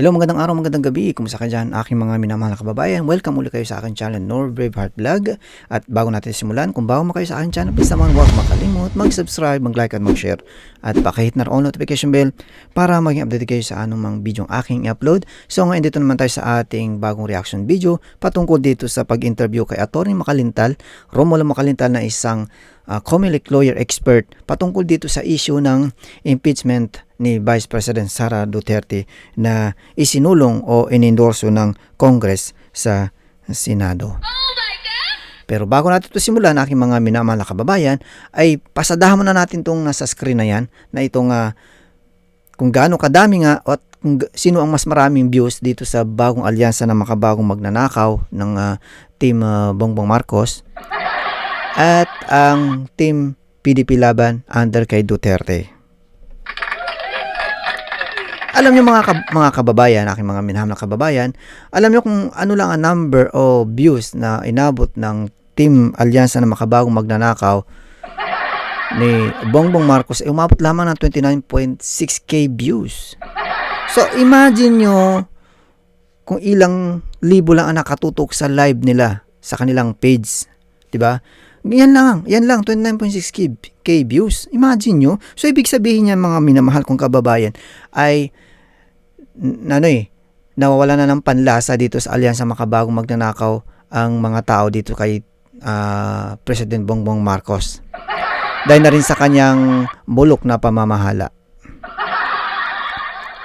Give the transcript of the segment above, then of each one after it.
Hello, magandang araw, magandang gabi. Kumusta ka dyan, aking mga minamahal na kababayan? Welcome ulit kayo sa aking channel, Nor Brave Heart Vlog. At bago natin simulan, kung bago mo kayo sa aking channel, please naman huwag makalimut, mag-subscribe, mag-like at mag-share. At pakihit na all notification bell para maging update kayo sa anumang video aking i-upload. So ngayon dito naman tayo sa ating bagong reaction video patungkol dito sa pag-interview kay Atty. Makalintal, Romulo Makalintal na isang uh, Comelec lawyer expert patungkol dito sa issue ng impeachment ni Vice President Sara Duterte na isinulong o inendorso ng Congress sa Senado. Pero bago natin ito simulan, aking mga minamahal na kababayan, ay pasadahan muna natin itong nasa screen na yan, na itong uh, kung gaano kadami nga at kung sino ang mas maraming views dito sa bagong alyansa ng makabagong magnanakaw ng uh, team uh, Bongbong Marcos at ang team PDP Laban under kay Duterte. Alam niyo mga kab- mga kababayan, aking mga minaham na kababayan, alam niyo kung ano lang ang number o views na inabot ng Team Alyansa na makabagong magnanakaw ni Bongbong Marcos ay umabot lamang ng 29.6k views. So imagine nyo kung ilang libo lang ang nakatutok sa live nila sa kanilang page, 'di ba? Yan lang, yan lang 29.6k views. Imagine nyo. So ibig sabihin niyan mga minamahal kong kababayan ay ano eh, nawawala na ng panlasa dito sa alyansa makabagong magnanakaw ang mga tao dito kay uh, President Bongbong Marcos. Dahil na rin sa kanyang bulok na pamamahala.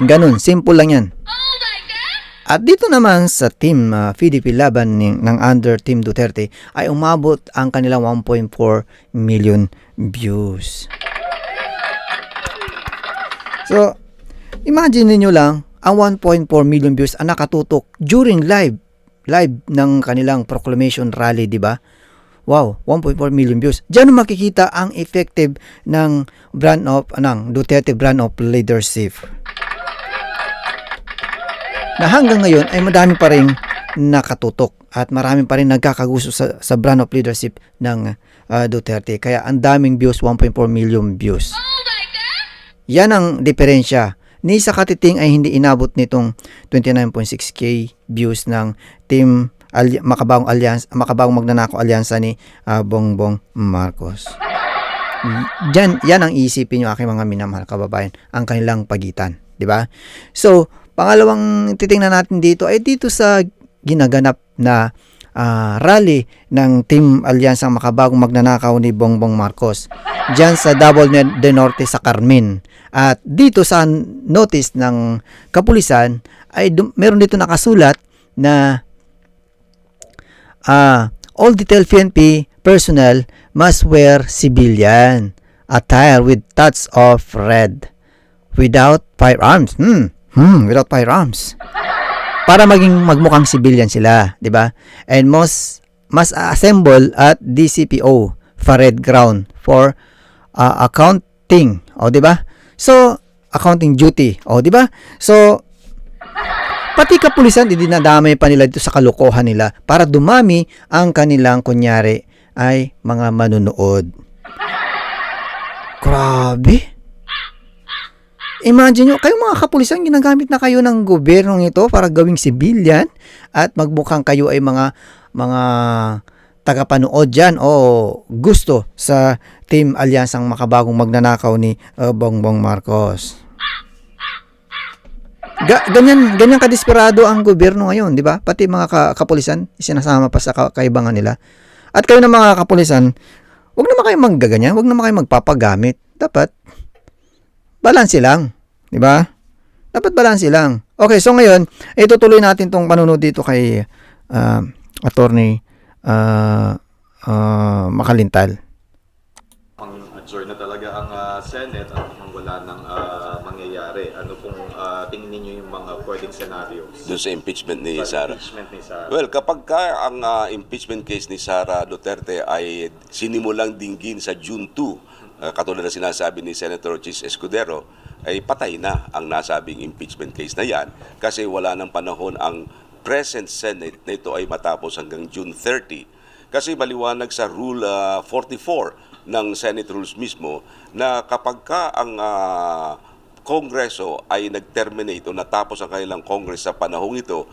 Ganun, simple lang yan. At dito naman sa team uh, PDP laban ng, ng under Team Duterte ay umabot ang kanilang 1.4 million views. So, imagine niyo lang ang 1.4 million views ang nakatutok during live live ng kanilang proclamation rally, di ba? Wow, 1.4 million views. Diyan makikita ang effective ng brand of anang Duterte brand of leadership. Na hanggang ngayon ay madami pa ring nakatutok at marami pa rin nagkakagusto sa, sa brand of leadership ng uh, Duterte. Kaya ang daming views, 1.4 million views. Yan ang diferensya ni sa katiting ay hindi inabot nitong 29.6k views ng team Al- Makabagong Alliance, Makabagong Magnanako Alyansa ni uh, Bongbong Marcos. Diyan, yan ang isipin niyo aking mga minamahal kababayan, ang kanilang pagitan, di ba? So, pangalawang titingnan natin dito ay dito sa ginaganap na uh, rally ng Team Alyansang Makabagong Magnanakaw ni Bongbong Marcos diyan sa Double de Norte sa Carmen. At dito sa notice ng kapulisan ay meron dito nakasulat na uh, all detail PNP personnel must wear civilian attire with touch of red without firearms. Hmm, hmm, without firearms. Para maging magmukhang civilian sila, 'di ba? And most must assemble at DCPO Fared Ground for uh, accounting, o 'di ba? So, accounting duty. O, di ba? So, pati kapulisan, dinadamay pa nila dito sa kalokohan nila para dumami ang kanilang kunyari ay mga manunood. Grabe. Imagine nyo, kayong mga kapulisan, ginagamit na kayo ng gobyernong ito para gawing civilian at magmukhang kayo ay mga mga tagapanood dyan o gusto sa Team Alyansang makabagong magnanakaw ni uh, Bongbong Marcos. Ga- ganyan, ganyan kadesperado ang gobyerno ngayon, di ba? Pati mga ka- kapulisan, sinasama pa sa ka- kaibangan nila. At kayo na mga kapulisan, wag naman kayo maggaganyan, wag naman kayo magpapagamit. Dapat, balanse lang, di ba? Dapat balanse lang. Okay, so ngayon, itutuloy natin tong panunod dito kay uh, attorney uh, uh, makalintal. Pang-adjourn na talaga ang uh, Senate at wala nang uh, mangyayari. Ano pong uh, tingin ninyo yung mga pwedeng scenarios? Doon sa impeachment ni Sa Sara. impeachment ni Sara. Well, kapag ka ang uh, impeachment case ni Sara Duterte ay sinimulang dinggin sa June 2, uh, katulad na sinasabi ni Senator Chis Escudero, ay patay na ang nasabing impeachment case na yan kasi wala ng panahon ang present Senate na ito ay matapos hanggang June 30. Kasi maliwanag sa Rule uh, 44 ng Senate Rules mismo na kapag ka ang uh, Kongreso ay nag-terminate o natapos ang kanilang Congress sa panahong ito,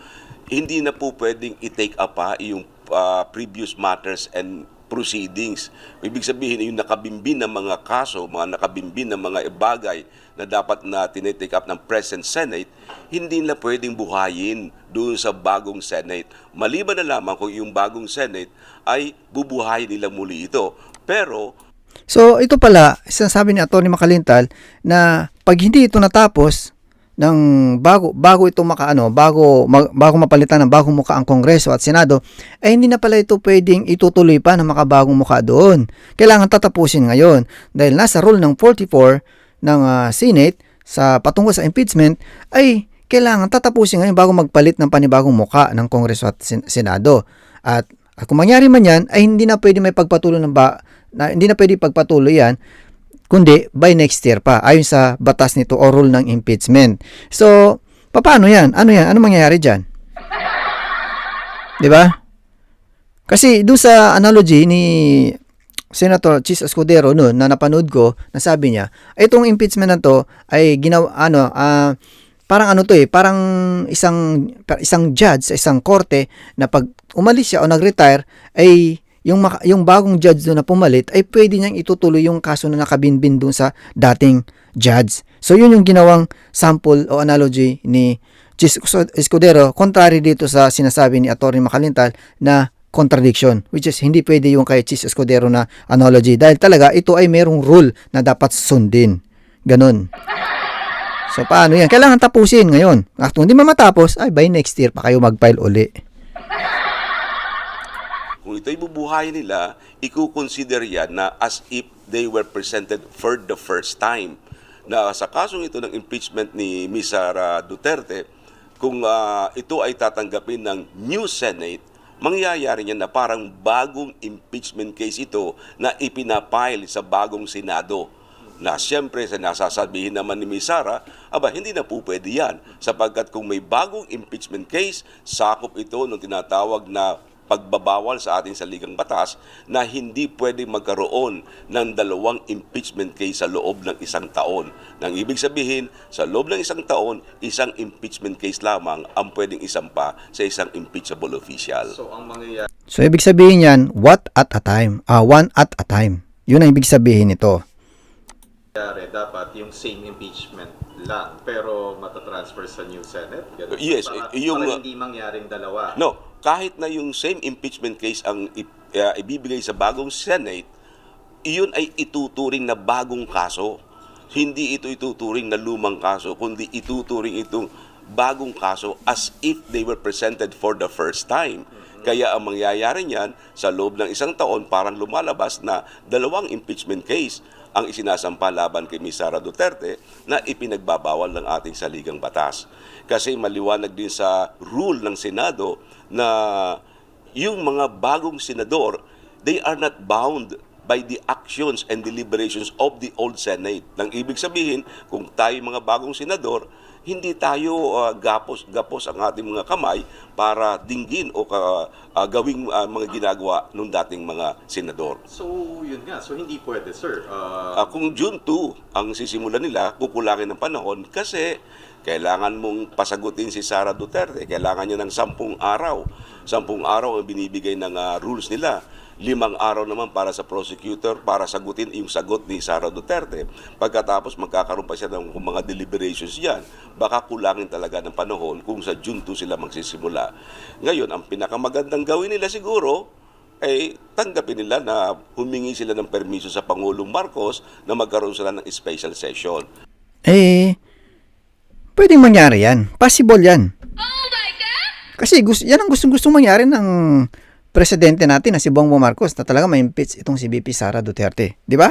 hindi na po pwedeng i-take up pa yung ah, previous matters and proceedings. Ibig sabihin, yung nakabimbin ng mga kaso, mga nakabimbin ng mga bagay na dapat na tinitake up ng present Senate, hindi na pwedeng buhayin doon sa bagong Senate. Maliban na lamang kung yung bagong Senate ay bubuhayin nila muli ito. Pero So, ito pala, sinasabi ni Atty. Makalintal na pag hindi ito natapos ng bago bago ito makaano, bago mag, bago mapalitan ng bagong muka ang Kongreso at Senado, ay hindi na pala ito pwedeng itutuloy pa ng makabagong muka doon. Kailangan tatapusin ngayon dahil nasa rule ng 44 ng ah, Senate sa patungkol sa impeachment ay kailangan tatapusin ngayon bago magpalit ng panibagong muka ng Kongreso at Sen- Senado. At, at kung mangyari man yan, ay hindi na pwede may pagpatuloy ng ba, na, hindi na pwede pagpatuloy yan kundi by next year pa ayon sa batas nito o rule ng impeachment. So, paano yan? Ano yan? Ano mangyayari diyan? 'Di ba? Kasi doon sa analogy ni Senator Chis Escudero noon na napanood ko, nasabi niya, itong impeachment na to ay ginawa ano, ah, parang ano to eh, parang isang isang judge sa isang korte na pag umalis siya o nag-retire ay yung yung bagong judge doon na pumalit ay pwede niyang itutuloy yung kaso na nakabinbin doon sa dating judge. So yun yung ginawang sample o analogy ni Escudero contrary dito sa sinasabi ni Atty. Makalintal na contradiction which is hindi pwede yung kay Chis Escudero na analogy dahil talaga ito ay merong rule na dapat sundin. Ganon. So paano yan? Kailangan tapusin ngayon. At kung hindi man matapos, ay by next year pa kayo mag-file uli. Kung ito'y bubuhayin nila, ikukonsider yan na as if they were presented for the first time. Na sa kasong ito ng impeachment ni Ms. Sara Duterte, kung ah, ito ay tatanggapin ng new Senate, mangyayari niyan na parang bagong impeachment case ito na ipinapile sa bagong Senado na siyempre sa nasasabihin naman ni Ms. Sara, aba hindi na po pwede yan sapagkat kung may bagong impeachment case, sakop ito ng tinatawag na pagbabawal sa ating saligang batas na hindi pwedeng magkaroon ng dalawang impeachment case sa loob ng isang taon. Nang ibig sabihin, sa loob ng isang taon, isang impeachment case lamang ang pwedeng isampa sa isang impeachable official. So ang mangyayari So ibig sabihin yan, what at a time? Ah, one at a time. Yun ang ibig sabihin nito. dapat yung same impeachment lang pero matatransfer sa new Senate. Ganun. Yes, para, yung, para uh, hindi mangyaring dalawa. No, kahit na yung same impeachment case ang uh, ibibigay sa bagong Senate, iyon ay ituturing na bagong kaso. Hindi ito ituturing na lumang kaso, kundi ituturing itong bagong kaso as if they were presented for the first time. Kaya ang mangyayari niyan, sa loob ng isang taon, parang lumalabas na dalawang impeachment case ang isinasampa laban kay Ms. Sara Duterte na ipinagbabawal ng ating saligang batas. Kasi maliwanag din sa rule ng Senado na yung mga bagong senador, they are not bound by the actions and deliberations of the old Senate. Nang ibig sabihin, kung tayo mga bagong senador, hindi tayo ah, gapos gapos ang ating mga kamay para dinggin o ka, ah, gawing ah, mga ginagawa ng dating mga senador. So yun nga, so hindi pwede sir. Uh, Ah, kung June 2 ang sisimulan nila, kukulangin ng panahon kasi kailangan mong pasagutin si Sara Duterte. Kailangan niya ng sampung araw. Sampung araw ang binibigay ng ah, rules nila. Limang araw naman para sa prosecutor para sagutin yung sagot ni Sara Duterte. Pagkatapos magkakaroon pa siya ng mga deliberations yan. Baka kulangin talaga ng panahon kung sa June 2 sila magsisimula. Ngayon, ang pinakamagandang gawin nila siguro, ay tanggapin nila na humingi sila ng permiso sa Pangulong Marcos na magkaroon sila ng special session. Eh, pwedeng mangyari yan. Possible yan. Kasi gusto, yan ang gustong-gustong mangyari ng presidente natin na si Bongbong Marcos na talaga ma-impeach itong si BP Sara Duterte. Di ba?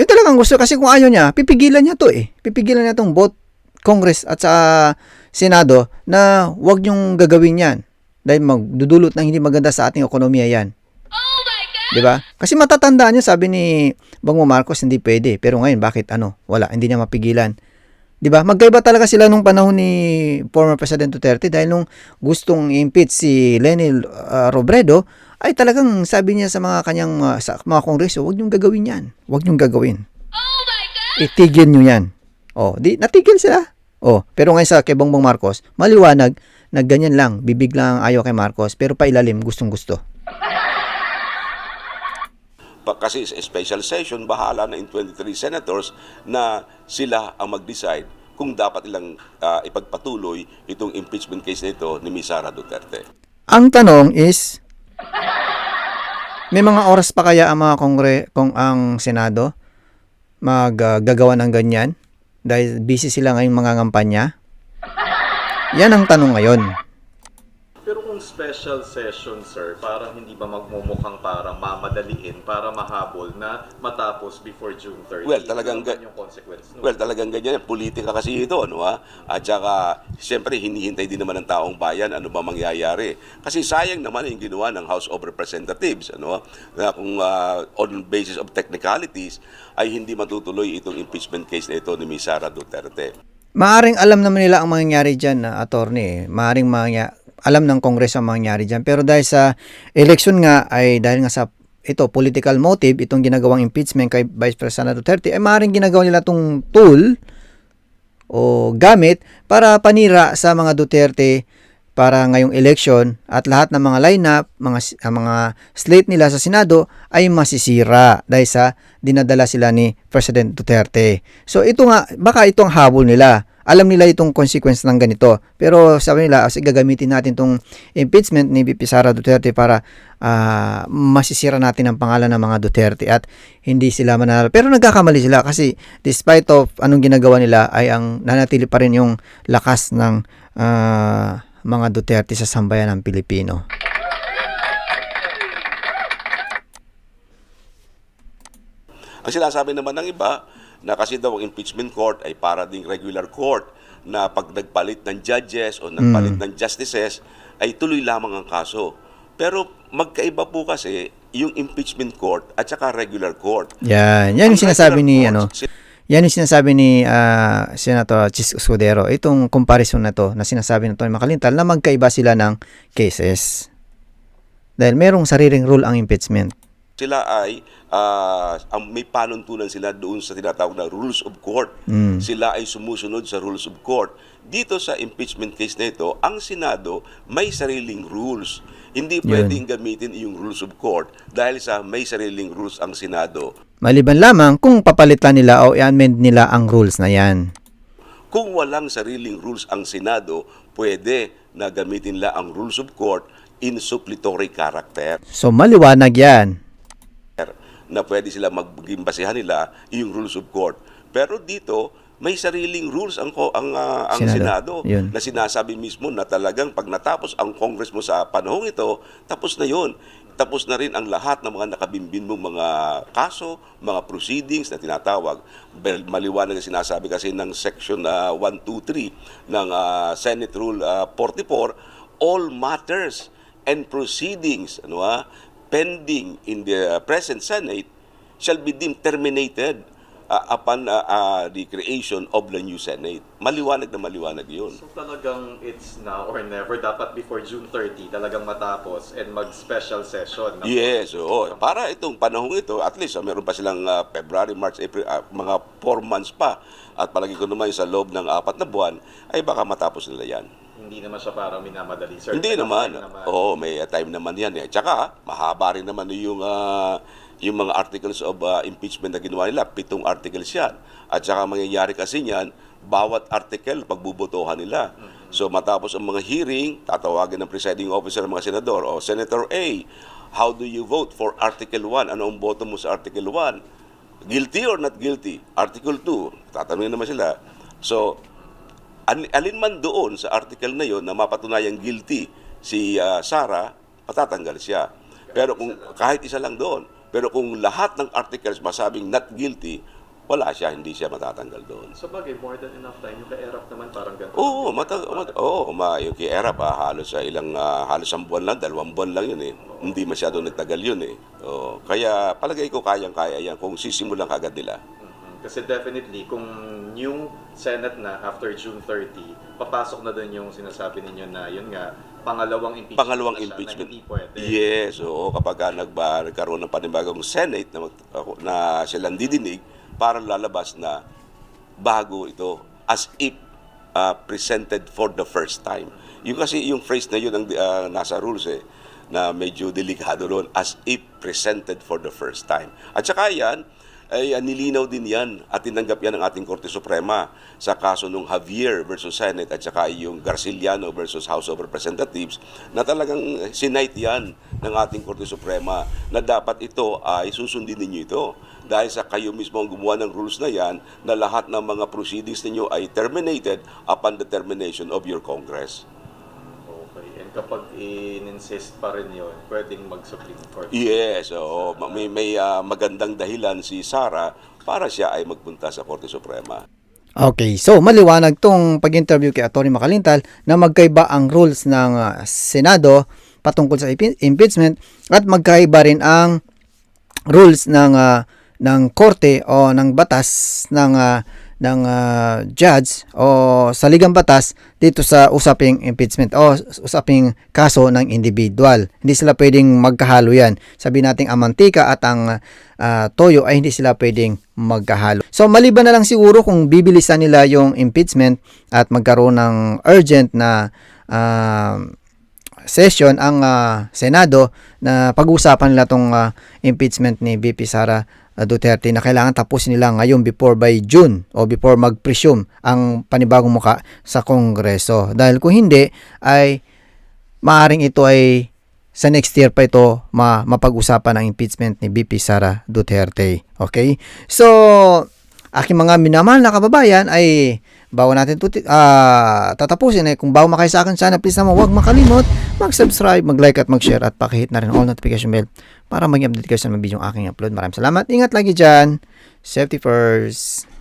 Yun talagang gusto kasi kung ayaw niya, pipigilan niya to eh. Pipigilan niya tong both Congress at sa Senado na wag niyong gagawin yan. Dahil magdudulot ng hindi maganda sa ating ekonomiya yan. Di ba? Kasi matatandaan niya, sabi ni Bongbong Marcos, hindi pwede. Pero ngayon, bakit ano? Wala, hindi niya mapigilan. Di ba? Magkaiba talaga sila nung panahon ni former President Duterte dahil nung gustong impeach si Lenny uh, Robredo, ay talagang sabi niya sa mga kanyang uh, sa mga kongreso, huwag niyong gagawin yan. Huwag niyong gagawin. Itigil niyo yan. Oh, di natigil sila. Oh, pero ngayon sa kay Bongbong Marcos, maliwanag na ganyan lang, bibig lang ang ayaw kay Marcos, pero pailalim gustong-gusto. Kasi sa special session, bahala na in 23 senators na sila ang mag-decide kung dapat ilang ah, ipagpatuloy itong impeachment case na ito ni Ms. Sara Duterte. Ang tanong is may mga oras pa kaya ang mga kongre kung ang Senado maggagawa ng ganyan dahil busy sila ngayong mga ngampanya? Yan ang tanong ngayon. Pero kung special session, sir, parang hindi ba magmumukhang parang mamadaliin para mahabol na matapos before June 30? Well, talagang Ano yung consequence nun? Well, talagang ganyan. Politika kasi ito, ano ha? At saka, siyempre, hinihintay din naman ng taong bayan ano ba mangyayari. Kasi sayang naman yung ginawa ng House of Representatives, ano ha? Na kung ah, on basis of technicalities, ay hindi matutuloy itong impeachment case na ito ni Ms. Sara Duterte. Maaring alam naman nila ang mangyayari dyan na attorney. eh. Maaring mangya, alam ng Kongreso ang mangyayari dyan. Pero dahil sa election nga ay dahil nga sa ito political motive itong ginagawang impeachment kay Vice President Duterte ay maaaring ginagawa nila tong tool o gamit para panira sa mga Duterte para ngayong election at lahat ng mga lineup, mga ang mga slate nila sa Senado ay masisira dahil sa dinadala sila ni President Duterte. So ito nga, baka itong habol nila. Alam nila itong consequence ng ganito. Pero sabi nila, kasi gagamitin natin itong impeachment ni VP Sara Duterte para ah, masisira natin ang pangalan ng mga Duterte at hindi sila mananalo. Pero nagkakamali sila kasi despite of anong ginagawa nila ay ang nanatili pa rin yung lakas ng ah, mga Duterte sa sambayan ng Pilipino. Ang sinasabi naman ng iba, na kasi daw ang impeachment court ay para ding regular court na pag nagpalit ng judges o nagpalit ng justices ay tuloy lamang ang kaso. Pero magkaiba po kasi yung impeachment court at saka regular court. Yan, yan yung sinasabi ni court, ano, si- yan yung sinasabi ni ah, Senator Chis Escudero. Itong comparison na to na sinasabi ng Tony Makalintal na magkaiba sila ng cases. Dahil merong sariling rule ang impeachment. Sila ay ah, ang may panuntunan sila doon sa tinatawag na rules of court. Mm. Sila ay sumusunod sa rules of court. Dito sa impeachment case na ito, ang Senado may sariling rules. Hindi Yun. pwedeng gamitin yung rules of court dahil sa may sariling rules ang Senado. Maliban lamang kung papalitan nila o i-amend nila ang rules na yan. Kung walang sariling rules ang Senado, pwede na gamitin la ang rules of court in suppletory character. So maliwanag yan. Na pwede sila maging basehan nila yung rules of court. Pero dito, may sariling rules ang ang ah, ang Senado. Senado, Yun. na sinasabi mismo na talagang pag natapos ang Congress mo sa panahong ito, tapos na 'yon. Tapos na rin ang lahat ng mga nakabimbin mong mga kaso, mga proceedings na tinatawag. Maliwanag na sinasabi kasi ng section ah, 123 ng ah, Senate Rule ah, 44, all matters and proceedings ano ah, pending in the present Senate shall be deemed terminated uh, upon uh, uh, the creation of the new Senate. Maliwanag na maliwanag yun. So talagang it's now or never. Dapat before June 30, talagang matapos and mag-special session. Yes, oo. Para itong panahong ito, at least uh, meron pa silang uh, February, March, April, uh, mga 4 months pa. At palagi ko naman sa loob ng apat na buwan, ay baka matapos nila yan. Hindi naman siya parang minamadali, sir. Hindi naman. time Oo, may uh, time naman yan. Eh. Tsaka, mahaba rin naman yung, uh, yung mga articles of uh, impeachment na ginawa nila. Pitong articles yan. At tsaka mangyayari kasi yan, bawat article pagbubotohan nila. So matapos ang mga hearing, tatawagin ng presiding officer ng mga senador, o Senator A, how do you vote for Article 1? Ano ang boto mo sa Article 1? Guilty or not guilty? Article 2, tatanungin naman sila. So, alin man doon sa article na yon na mapatunayang guilty si ah, Sara, patatanggal siya. Pero kung kahit isa lang doon, pero kung lahat ng articles masabing not guilty, wala siya, hindi siya matatanggal doon. So bagay, more than enough time. Yung kay-Erap naman parang ganito. Oo, mata, mat, oo, ma, yung kay Erap, ah, halos sa ilang, ah, halos ang buwan lang, dalawang buwan lang yun eh. Hindi masyado nagtagal yun eh. Oo, kaya palagay ko kayang-kaya yan kung sisimulan kagad nila. Kasi definitely, kung new Senate na after June 30, papasok na dun yung sinasabi ninyo na, yun nga, pangalawang impeachment. Pangalawang siya impeachment. Na hindi pwede. Yes, oo. Kapag ka nagba, nagkaroon ng panibagong Senate na, mag, na silang didinig, para lalabas na bago ito as if uh, presented for the first time. Yung kasi yung phrase na yun ang uh, nasa rules eh na medyo delikado doon as if presented for the first time. At saka yan, ay uh, nilinaw din yan at tinanggap yan ng ating Korte Suprema sa kaso nung Javier versus Senate at saka yung Garciliano versus House of Representatives na talagang sinight yan ng ating Korte Suprema na dapat ito ay susundin ninyo ito dahil sa kayo mismo ang gumawa ng rules na yan na lahat ng mga proceedings ninyo ay terminated upon the termination of your Congress. Kapag in-insist pa rin yun, pwedeng mag-Supreme Court. Yes, oo. Ma- may, may ah, magandang dahilan si Sara para siya ay magpunta sa Korte Suprema. Okay, so maliwanag tong pag-interview kay Atty. Makalintal na magkaiba ang rules ng ah, Senado patungkol sa impe- impeachment at magkaiba rin ang rules ng ah, ng korte o ng batas ng ah, ng ah, judge o saligang batas dito sa usaping impeachment o usaping kaso ng individual. Hindi sila pwedeng magkahalo yan. Sabi nating ang mantika at ang ah, toyo ay hindi sila pwedeng magkahalo. So maliban na lang siguro kung bibilisan nila yung impeachment at magkaroon ng urgent na ah, session ang ah, Senado na pag-uusapan nila tong ah, impeachment ni BP Sara Duterte na kailangan tapusin nila ngayon before by June o before mag-presume ang panibagong muka sa Kongreso. Dahil kung hindi ay maaring ito ay sa next year pa ito ma mapag-usapan ang impeachment ni BP Sara Duterte. Okay? So, aking mga minamahal na kababayan ay bago natin tuti, ah, tatapusin eh kung bago makayo sa akin sana please naman huwag makalimot mag-subscribe, mag-like at mag-share at pakihit na rin all notification bell para maging update kayo sa mga video aking upload. Maraming salamat. Ingat lagi dyan. Safety first.